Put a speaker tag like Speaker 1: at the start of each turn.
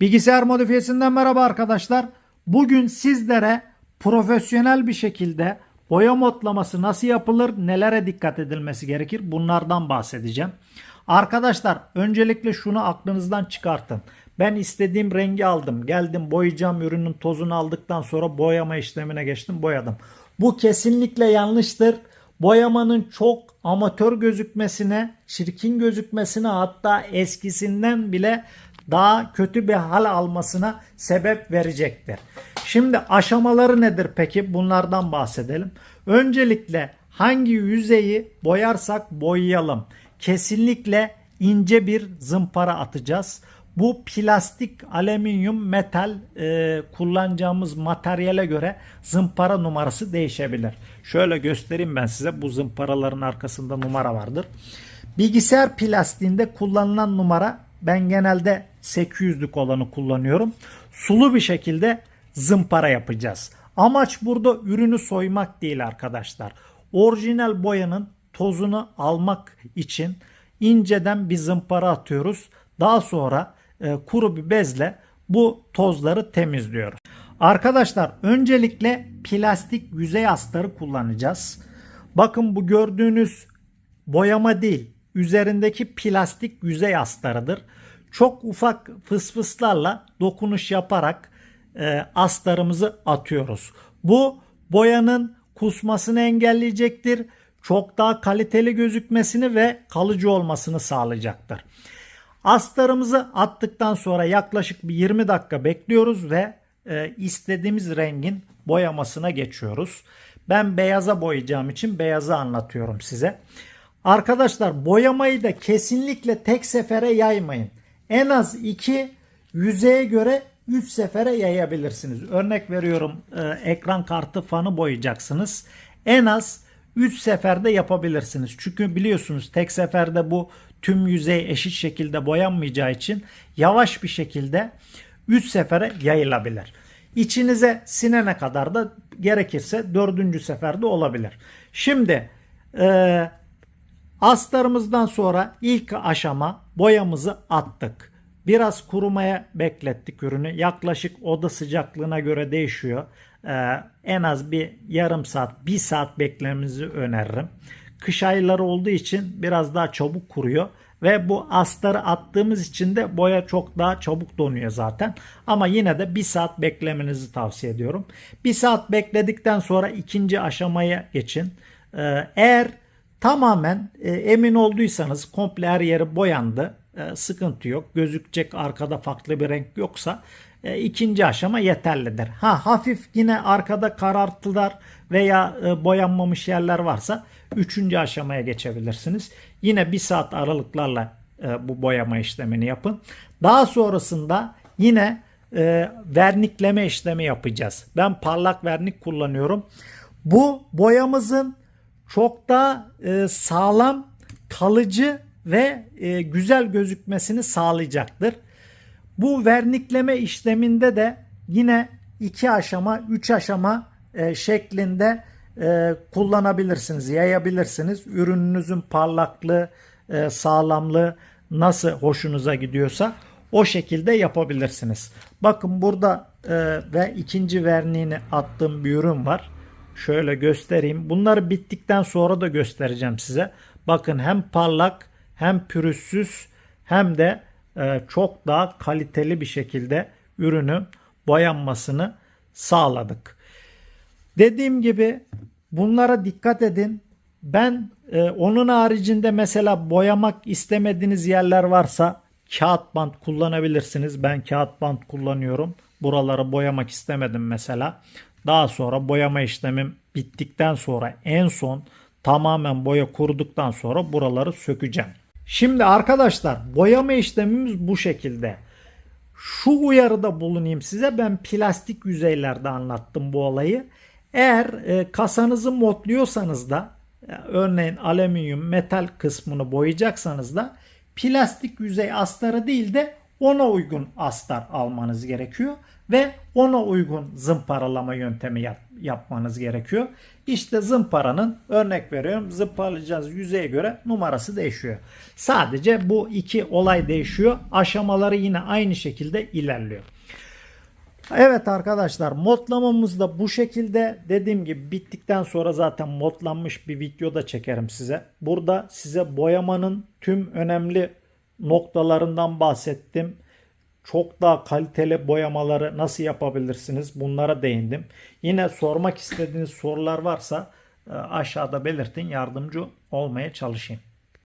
Speaker 1: Bilgisayar modifiyesinden merhaba arkadaşlar. Bugün sizlere profesyonel bir şekilde boya modlaması nasıl yapılır, nelere dikkat edilmesi gerekir bunlardan bahsedeceğim. Arkadaşlar öncelikle şunu aklınızdan çıkartın. Ben istediğim rengi aldım. Geldim boyayacağım ürünün tozunu aldıktan sonra boyama işlemine geçtim boyadım. Bu kesinlikle yanlıştır. Boyamanın çok amatör gözükmesine, çirkin gözükmesine hatta eskisinden bile daha kötü bir hal almasına sebep verecektir. Şimdi aşamaları nedir peki? Bunlardan bahsedelim. Öncelikle hangi yüzeyi boyarsak boyayalım. Kesinlikle ince bir zımpara atacağız. Bu plastik, alüminyum, metal e, kullanacağımız materyale göre zımpara numarası değişebilir. Şöyle göstereyim ben size. Bu zımparaların arkasında numara vardır. Bilgisayar plastiğinde kullanılan numara ben genelde 800'lük olanı kullanıyorum. Sulu bir şekilde zımpara yapacağız. Amaç burada ürünü soymak değil arkadaşlar. Orijinal boyanın tozunu almak için inceden bir zımpara atıyoruz. Daha sonra e, kuru bir bezle bu tozları temizliyoruz. Arkadaşlar öncelikle plastik yüzey astarı kullanacağız. Bakın bu gördüğünüz boyama değil, üzerindeki plastik yüzey astarıdır. Çok ufak fısfıslarla dokunuş yaparak e, astarımızı atıyoruz. Bu boyanın kusmasını engelleyecektir. Çok daha kaliteli gözükmesini ve kalıcı olmasını sağlayacaktır. Astarımızı attıktan sonra yaklaşık bir 20 dakika bekliyoruz ve e, istediğimiz rengin boyamasına geçiyoruz. Ben beyaza boyayacağım için beyazı anlatıyorum size. Arkadaşlar boyamayı da kesinlikle tek sefere yaymayın. En az 2 yüzeye göre 3 sefere yayabilirsiniz. Örnek veriyorum e, ekran kartı fanı boyayacaksınız. En az 3 seferde yapabilirsiniz. Çünkü biliyorsunuz tek seferde bu tüm yüzey eşit şekilde boyanmayacağı için yavaş bir şekilde 3 sefere yayılabilir. İçinize sinene kadar da gerekirse 4. seferde olabilir. Şimdi e, astarımızdan sonra ilk aşama boyamızı attık. Biraz kurumaya beklettik ürünü. Yaklaşık oda sıcaklığına göre değişiyor. Ee, en az bir yarım saat, bir saat beklememizi öneririm. Kış ayları olduğu için biraz daha çabuk kuruyor. Ve bu astarı attığımız için de boya çok daha çabuk donuyor zaten. Ama yine de bir saat beklemenizi tavsiye ediyorum. Bir saat bekledikten sonra ikinci aşamaya geçin. Ee, eğer tamamen e, emin olduysanız komple her yeri boyandı. E, sıkıntı yok. Gözükecek arkada farklı bir renk yoksa e, ikinci aşama yeterlidir. Ha hafif yine arkada karartılar veya e, boyanmamış yerler varsa üçüncü aşamaya geçebilirsiniz. Yine bir saat aralıklarla e, bu boyama işlemini yapın. Daha sonrasında yine e, vernikleme işlemi yapacağız. Ben parlak vernik kullanıyorum. Bu boyamızın çok daha e, sağlam, kalıcı ve e, güzel gözükmesini sağlayacaktır. Bu vernikleme işleminde de yine iki aşama, üç aşama e, şeklinde e, kullanabilirsiniz, yayabilirsiniz. Ürününüzün parlaklığı, e, sağlamlığı nasıl hoşunuza gidiyorsa o şekilde yapabilirsiniz. Bakın burada e, ve ikinci verniğini attığım bir ürün var. Şöyle göstereyim. Bunları bittikten sonra da göstereceğim size. Bakın hem parlak hem pürüzsüz hem de e, çok daha kaliteli bir şekilde ürünün boyanmasını sağladık. Dediğim gibi bunlara dikkat edin. Ben e, onun haricinde mesela boyamak istemediğiniz yerler varsa kağıt bant kullanabilirsiniz. Ben kağıt bant kullanıyorum. Buraları boyamak istemedim mesela. Daha sonra boyama işlemim bittikten sonra en son tamamen boya kuruduktan sonra buraları sökeceğim. Şimdi arkadaşlar boyama işlemimiz bu şekilde. Şu uyarıda bulunayım size. Ben plastik yüzeylerde anlattım bu olayı. Eğer e, kasanızı modluyorsanız da e, örneğin alüminyum metal kısmını boyayacaksanız da plastik yüzey astarı değil de ona uygun astar almanız gerekiyor ve ona uygun zımparalama yöntemi yap- yapmanız gerekiyor. İşte zımparanın örnek veriyorum zımparalayacağınız yüzeye göre numarası değişiyor. Sadece bu iki olay değişiyor. Aşamaları yine aynı şekilde ilerliyor. Evet arkadaşlar modlamamız da bu şekilde dediğim gibi bittikten sonra zaten modlanmış bir video da çekerim size. Burada size boyamanın tüm önemli noktalarından bahsettim. Çok daha kaliteli boyamaları nasıl yapabilirsiniz bunlara değindim. Yine sormak istediğiniz sorular varsa e, aşağıda belirtin yardımcı olmaya çalışayım.